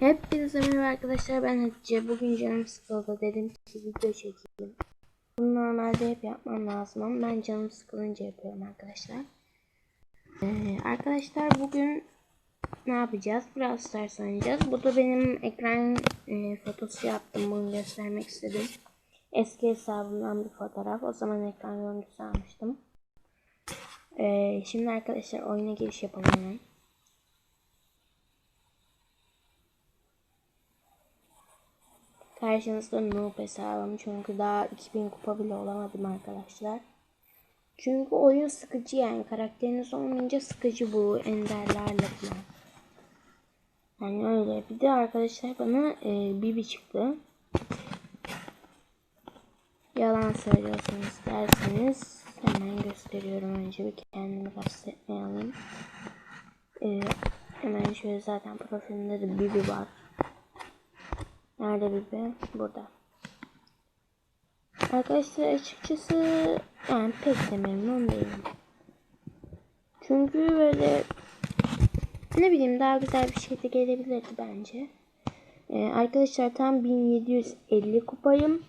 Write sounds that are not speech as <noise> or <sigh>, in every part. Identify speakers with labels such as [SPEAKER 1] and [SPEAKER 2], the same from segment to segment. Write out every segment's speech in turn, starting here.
[SPEAKER 1] Hepinize merhaba arkadaşlar ben Hatice. Bugün canım sıkıldı dedim ki video çekeyim. Bunu normalde hep yapmam lazım ama ben canım sıkılınca yapıyorum arkadaşlar. Ee, arkadaşlar bugün ne yapacağız? Biraz Stars oynayacağız. Bu da benim ekran e, fotosu yaptım. Bunu göstermek istedim. Eski hesabımdan bir fotoğraf. O zaman ekran görüntüsü almıştım. Ee, şimdi arkadaşlar oyuna giriş yapalım Karşınızda noob hesabım çünkü daha 2000 kupa bile olamadım arkadaşlar. Çünkü oyun sıkıcı yani karakteriniz olmayınca sıkıcı bu enderlerle falan. Yani öyle. Bir de arkadaşlar bana e, Bibi çıktı. Yalan söylüyorsanız derseniz hemen gösteriyorum. Önce bir kendimi alayım. E, hemen şöyle zaten profilimde de Bibi var. Nerede Bibi? Burada. Arkadaşlar açıkçası yani pek de memnun değilim. Çünkü böyle ne bileyim daha güzel bir şey de gelebilirdi bence. Ee, arkadaşlar tam 1750 kupayım.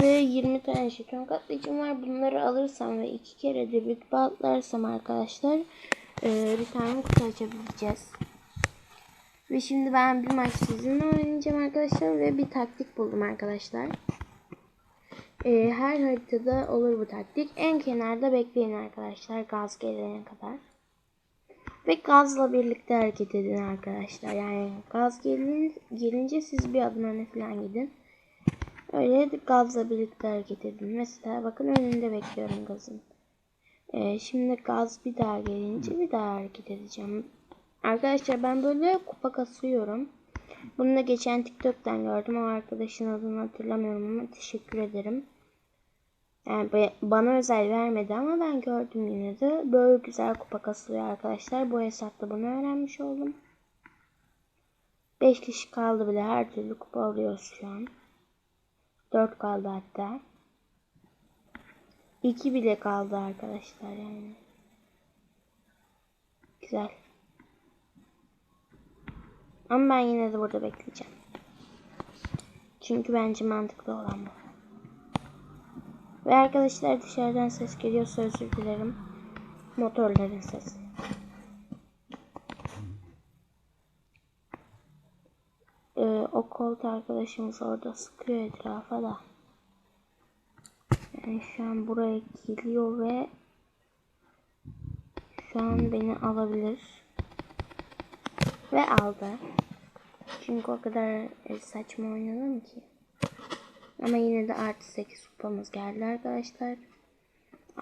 [SPEAKER 1] Ve 20 tane jeton katlayıcım var. Bunları alırsam ve iki kere de bir atlarsam arkadaşlar e, bir tane kutu açabileceğiz. Ve şimdi ben bir maç sizinle oynayacağım arkadaşlar ve bir taktik buldum arkadaşlar. Ee, her haritada olur bu taktik. En kenarda bekleyin arkadaşlar gaz gelene kadar. Ve gazla birlikte hareket edin arkadaşlar. Yani gaz gelin, gelince siz bir adım öne falan gidin. Öyle gazla birlikte hareket edin. Mesela bakın önünde bekliyorum gazın. Ee, şimdi gaz bir daha gelince bir daha hareket edeceğim. Arkadaşlar ben böyle kupa kasıyorum. Bunu da geçen TikTok'tan gördüm. O arkadaşın adını hatırlamıyorum ama teşekkür ederim. Yani bana özel vermedi ama ben gördüm yine de. Böyle güzel kupa kasılıyor arkadaşlar. Bu hesapta bunu öğrenmiş oldum. 5 kişi kaldı bile her türlü kupa alıyoruz şu an. 4 kaldı hatta. 2 bile kaldı arkadaşlar yani. Güzel. Ama ben yine de burada bekleyeceğim. Çünkü bence mantıklı olan bu. Ve arkadaşlar dışarıdan ses geliyorsa özür dilerim. Motorların sesi. Ee, o kolt arkadaşımız orada sıkıyor etrafa da. Yani şu an buraya geliyor ve şu an beni alabilir. Ve aldı. Çünkü o kadar saçma oynadım ki. Ama yine de artı 8 kupamız geldi arkadaşlar.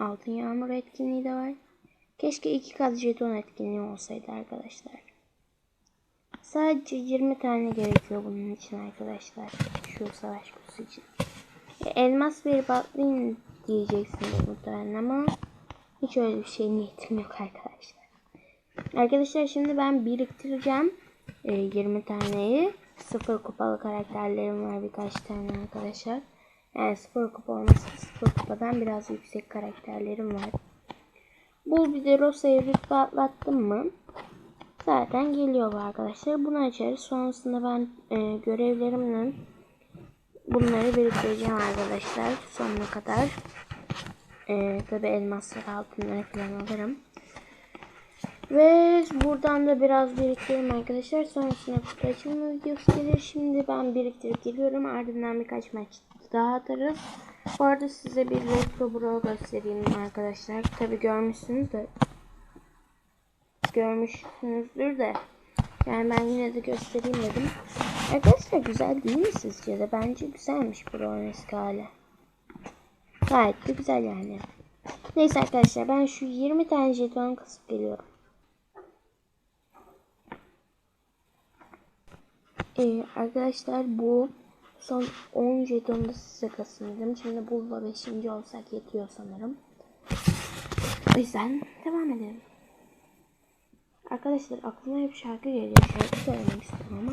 [SPEAKER 1] Altın yağmur etkinliği de var. Keşke iki kat jeton etkinliği olsaydı arkadaşlar. Sadece 20 tane gerekiyor bunun için arkadaşlar. Şu savaş kutusu için. E, elmas verip atlayın diyeceksiniz muhtemelen ama hiç öyle bir şey niyetim yok arkadaşlar. Arkadaşlar şimdi ben biriktireceğim. 20 e, taneyi. Sıfır kupalı karakterlerim var birkaç tane arkadaşlar. Yani sıfır kupa olmasa sıfır kupadan biraz yüksek karakterlerim var. Bul bir de Rosa'yı rütbe atlattım mı? Zaten geliyor bu arkadaşlar. Bunu açarız. Sonrasında ben e, görevlerimle bunları biriktireceğim arkadaşlar. Sonuna kadar. E, tabi elmasları altınları falan alırım. Ve buradan da biraz biriktirelim arkadaşlar. Sonrasında kutu videosu gelir. Şimdi ben biriktirip geliyorum. Ardından birkaç maç daha atarız. Bu arada size bir Retro Bro göstereyim arkadaşlar. Tabi görmüşsünüz de. Görmüşsünüzdür de. Yani ben yine de göstereyim dedim. Arkadaşlar güzel değil mi sizce de? Bence güzelmiş Bro'nun eski hali. Gayet de güzel yani. Neyse arkadaşlar ben şu 20 tane jeton kasıp geliyorum. Ee, arkadaşlar bu son 10 jetonu da size kasındım. Şimdi bulla 5. olsak yetiyor sanırım. O yüzden devam edelim. Arkadaşlar aklıma hep şarkı geliyor. Şarkı söylemek istiyorum ama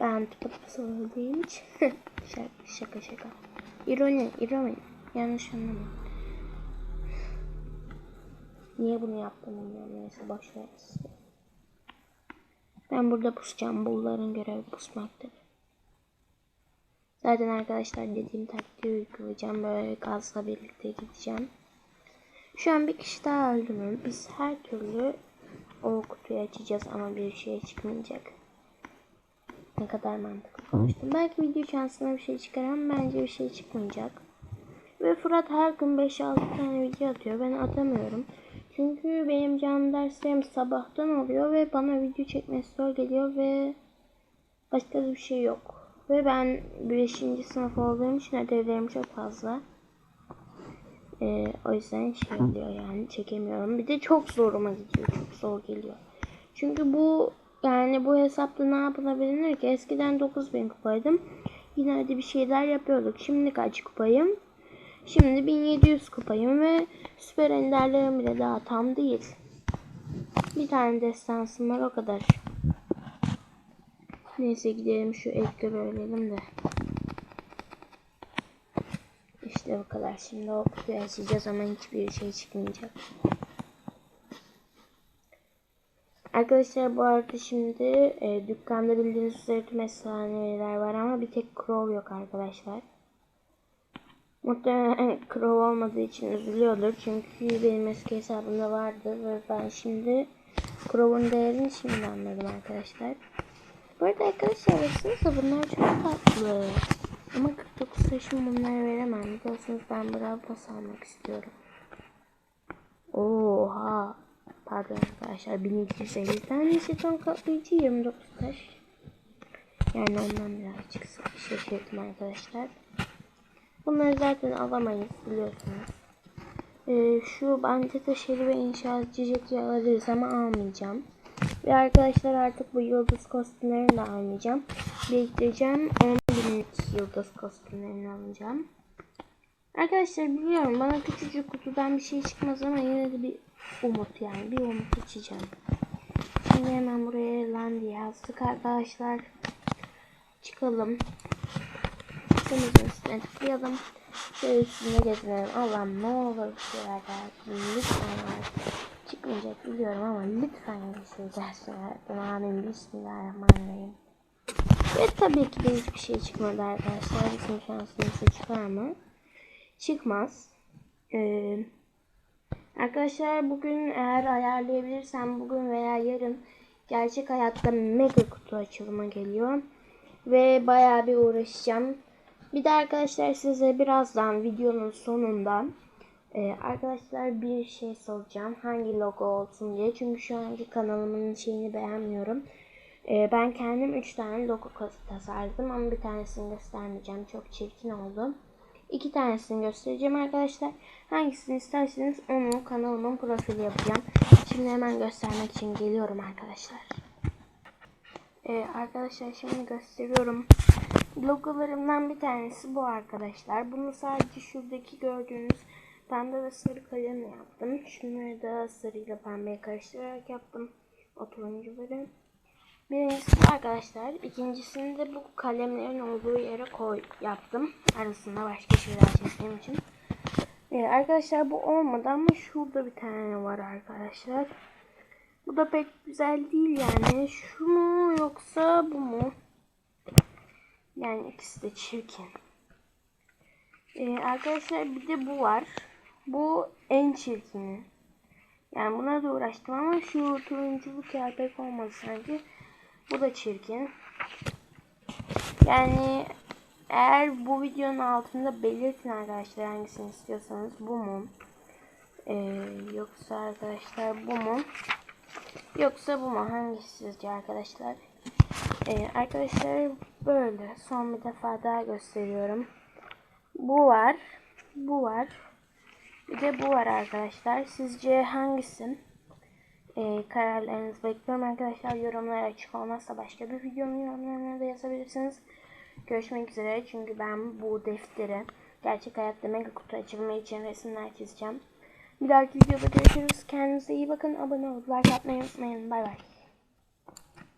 [SPEAKER 1] ben tıpkı söylediğim için <laughs> şaka, şaka şaka. İroni, ironi. Yanlış anlamayın. Niye bunu yaptım bilmiyorum. Neyse boşver. Ben burada pusacağım. Bulların görevi pus. kusmaktır. Zaten arkadaşlar dediğim taktiği uygulayacağım. Böyle gazla birlikte gideceğim. Şu an bir kişi daha öldü mü? Biz her türlü o kutuyu açacağız ama bir şey çıkmayacak. Ne kadar mantıklı konuştum. Belki video şansına bir şey çıkar ama bence bir şey çıkmayacak. Ve Fırat her gün 5-6 tane video atıyor. Ben atamıyorum. Çünkü benim canlı derslerim sabahtan oluyor ve bana video çekmesi zor geliyor ve başka bir şey yok. Ve ben 5. sınıf olduğum için ödevlerim çok fazla. Ee, o yüzden şey oluyor yani çekemiyorum. Bir de çok zoruma gidiyor. Çok zor geliyor. Çünkü bu yani bu hesapta ne yapılabilir ki? Eskiden 9000 kupaydım. Yine hadi bir şeyler yapıyorduk. Şimdi kaç kupayım? Şimdi 1700 kupayım ve süper enderlerim bile daha tam değil. Bir tane destansım var o kadar. Neyse gidelim şu ekle bölelim de. İşte bu kadar. Şimdi o kutuyu açacağız ama hiçbir şey çıkmayacak. Arkadaşlar bu arada şimdi e, dükkanda bildiğiniz üzere tüm efsaneler var ama bir tek Crow yok arkadaşlar. Muhtemelen Crow olmadığı için üzülüyordur. Çünkü benim eski hesabımda vardı ve ben şimdi Crow'un değerini şimdi anladım arkadaşlar. Bu arada arkadaşlar baksanıza bunlar çok tatlı. Ama 49 taşım bunları veremem. Biliyorsunuz ben Brawl Pass almak istiyorum. Oha. Pardon arkadaşlar 1250 tane jeton katlayıcı 29 taş. Yani ondan birazcık şaşırdım arkadaşlar. Bunları zaten alamayız biliyorsunuz. Ee, şu bence taşları ve inşaatçı jeti alırız ama almayacağım. Ve arkadaşlar artık bu yıldız kostümlerini de almayacağım. Biriktireceğim 10 binlik yıldız kostümlerini alacağım. Arkadaşlar biliyorum bana küçücük kutudan bir şey çıkmaz ama yine de bir umut yani bir umut içeceğim. Şimdi hemen buraya lan diye yazdık arkadaşlar. Çıkalım. Temizin üstüne tıklayalım. Şöyle üstünde gezelim. Allah'ım ne olur bir gelsin. Lütfen artık. Çıkmayacak biliyorum ama lütfen şey gelsin. Amin. Bismillahirrahmanirrahim. Ve tabii ki de hiçbir şey çıkmadı arkadaşlar. Bizim şansımızda çıkar mı? Çıkmaz. Ee, arkadaşlar bugün eğer ayarlayabilirsem bugün veya yarın gerçek hayatta mega kutu açılımı geliyor. Ve bayağı bir uğraşacağım. Bir de arkadaşlar size birazdan videonun sonunda e, arkadaşlar bir şey soracağım. Hangi logo olsun diye. Çünkü şu anki kanalımın şeyini beğenmiyorum. E, ben kendim 3 tane logo tasarladım ama bir tanesini göstermeyeceğim. Çok çirkin oldu. İki tanesini göstereceğim arkadaşlar. Hangisini isterseniz onu kanalımın profili yapacağım. Şimdi hemen göstermek için geliyorum arkadaşlar. Ee, arkadaşlar şimdi gösteriyorum. Logolarımdan bir tanesi bu arkadaşlar. Bunu sadece şuradaki gördüğünüz pembe ve sarı kalemle yaptım. Şunları da sarıyla pembeye karıştırarak yaptım. O turuncuları. Birincisi arkadaşlar. İkincisini de bu kalemlerin olduğu yere koy yaptım. Arasında başka şeyler çizdiğim için. Ee, arkadaşlar bu olmadı ama şurada bir tane var arkadaşlar. Bu da pek güzel değil yani. Şu mu yoksa bu mu? Yani ikisi de çirkin. Ee, arkadaşlar bir de bu var. Bu en çirkini. Yani buna da uğraştım ama şu turunculuk ya pek olmadı sanki. Bu da çirkin. Yani eğer bu videonun altında belirtin arkadaşlar hangisini istiyorsanız bu mu? Ee, yoksa arkadaşlar bu mu? Yoksa bu mu? Hangisi sizce arkadaşlar? Ee, arkadaşlar böyle. Son bir defa daha gösteriyorum. Bu var. Bu var. Bir de bu var arkadaşlar. Sizce hangisi? Ee, kararlarınızı bekliyorum arkadaşlar. Yorumlar açık olmazsa başka bir videonun yorumlarına da yazabilirsiniz. Görüşmek üzere. Çünkü ben bu defteri gerçek hayatta mega kutu açılma için resimler çizeceğim. Bir dahaki videoda görüşürüz. Kendinize iyi bakın. Abone olup like atmayı unutmayın. Bay bay.